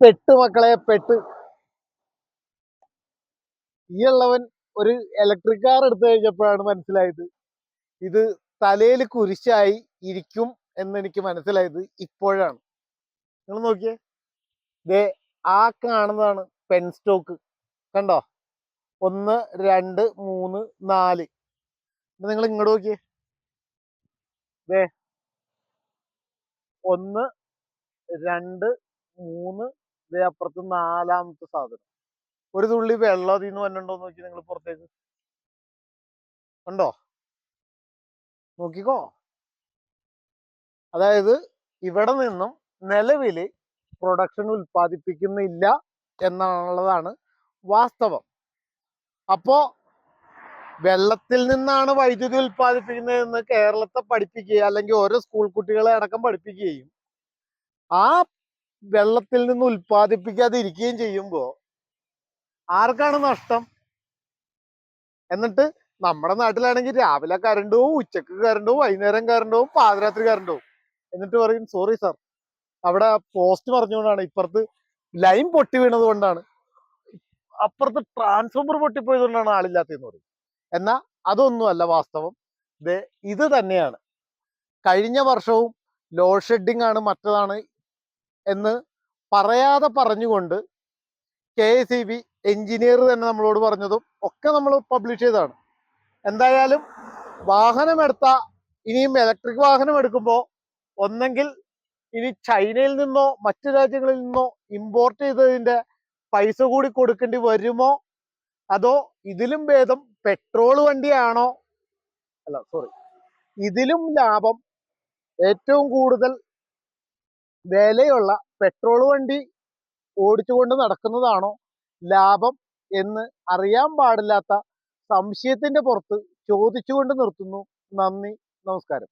പെട്ട് മക്കളെ പെട്ട്. ഈ ഉള്ളവൻ ഒരു ഇലക്ട്രിക് കാർ എടുത്തു കഴിഞ്ഞപ്പോഴാണ് മനസ്സിലായത്. ഇത് തലയിൽ കുരിശായി ഇരിക്കും എന്ന് എനിക്ക് മനസ്സിലായത് ഇപ്പോഴാണ്. നിങ്ങൾ നോക്കിയേ. ദേ ആ കാണുന്നതാണ് പെൻ സ്റ്റോക്ക് കണ്ടോ? ഒന്ന് രണ്ട് മൂന്ന് നാല്. നിങ്ങൾ ഇങ്ങോട്ട് നോക്കിയേ. ദേ ഒന്ന് രണ്ട് മൂന്ന് ദേ അപ്പുറത്ത് നാലാമത്തെ സാധനം. ഒരു തുള്ളി വെള്ളം അതിൽ നിന്ന് വന്നിട്ടുണ്ടോ നോക്കി നിങ്ങൾ പുറത്തേക്ക്. ഉണ്ടോ? നോക്കിക്കോ. അതായത് ഇവിടെ നിന്നും നിലവിൽ പ്രൊഡക്ഷൻ ഉൽപ്പാദിപ്പിക്കുന്നില്ല എന്നുള്ളതാണ് വാസ്തവം. അപ്പോ വെള്ളത്തിൽ നിന്നാണ് വൈദ്യുതി ഉൽപ്പാദിപ്പിക്കുന്നതെന്ന് കേരളത്തെ പഠിപ്പിക്കുക അല്ലെങ്കിൽ ഓരോ സ്കൂൾ കുട്ടികളെ അടക്കം പഠിപ്പിക്കുകയും ആ വെള്ളത്തിൽ നിന്ന് ഉൽപ്പാദിപ്പിക്കാതെ ഇരിക്കുകയും ചെയ്യുമ്പോൾ ആർക്കാണ് നഷ്ടം? എന്നിട്ട് നമ്മുടെ നാട്ടിലാണെങ്കിൽ രാവിലെ കറണ്ട് പോവും ഉച്ചയ്ക്ക് കറണ്ട് പോവും വൈകുന്നേരം കറണ്ട് പോവും പാതിരാത്രി കറണ്ട് പോവും എന്നിട്ട് പറയും സോറി സാർ അവിടെ പോസ്റ്റ് പറഞ്ഞുകൊണ്ടാണ് ഇപ്പുറത്ത് ലൈൻ പൊട്ടി വീണത് കൊണ്ടാണ്. അപ്പുറത്ത് ട്രാൻസ്ഫോമർ പൊട്ടിപ്പോയത് കൊണ്ടാണ് ആളില്ലാത്തതെന്ന് പറയും. എന്നാ അതൊന്നുമല്ല വാസ്തവം. ഇത് തന്നെയാണ്. കഴിഞ്ഞ വർഷവും ലോഡ് ഷെഡിങ് ആണ് മറ്റതാണ് എന്ന് പറയാതെ പറഞ്ഞുകൊണ്ട് K S E B engineer തന്നെ നമ്മളോട് പറഞ്ഞതും ഒക്കെ നമ്മൾ പബ്ലിഷ് ചെയ്തതാണ്. എന്തായാലും വാഹനം എടുത്ത ഇനിയും ഇലക്ട്രിക് വാഹനം എടുക്കുമ്പോൾ ഒന്നെങ്കിൽ ഇനി ചൈനയിൽ നിന്നോ മറ്റു രാജ്യങ്ങളിൽ നിന്നോ ഇമ്പോർട്ട് ചെയ്തതിന്റെ പൈസ കൂടി കൊടുക്കേണ്ടി വരുമോ? അതോ ഇതിലും ഭേദം പെട്രോൾ വണ്ടിയാണോ? അല്ല സോറി ഇതിലും ലാഭം ഏറ്റവും കൂടുതൽ വിലയുള്ള പെട്രോൾ വണ്ടി ഓടിച്ചുകൊണ്ട് നടക്കുന്നതാണോ ലാഭം എന്ന് അറിയാൻ പാടില്ലാത്ത സംശയത്തിന്റെ പുറത്ത് ചോദിച്ചുകൊണ്ട് നിർത്തുന്നു. നന്ദി. നമസ്കാരം.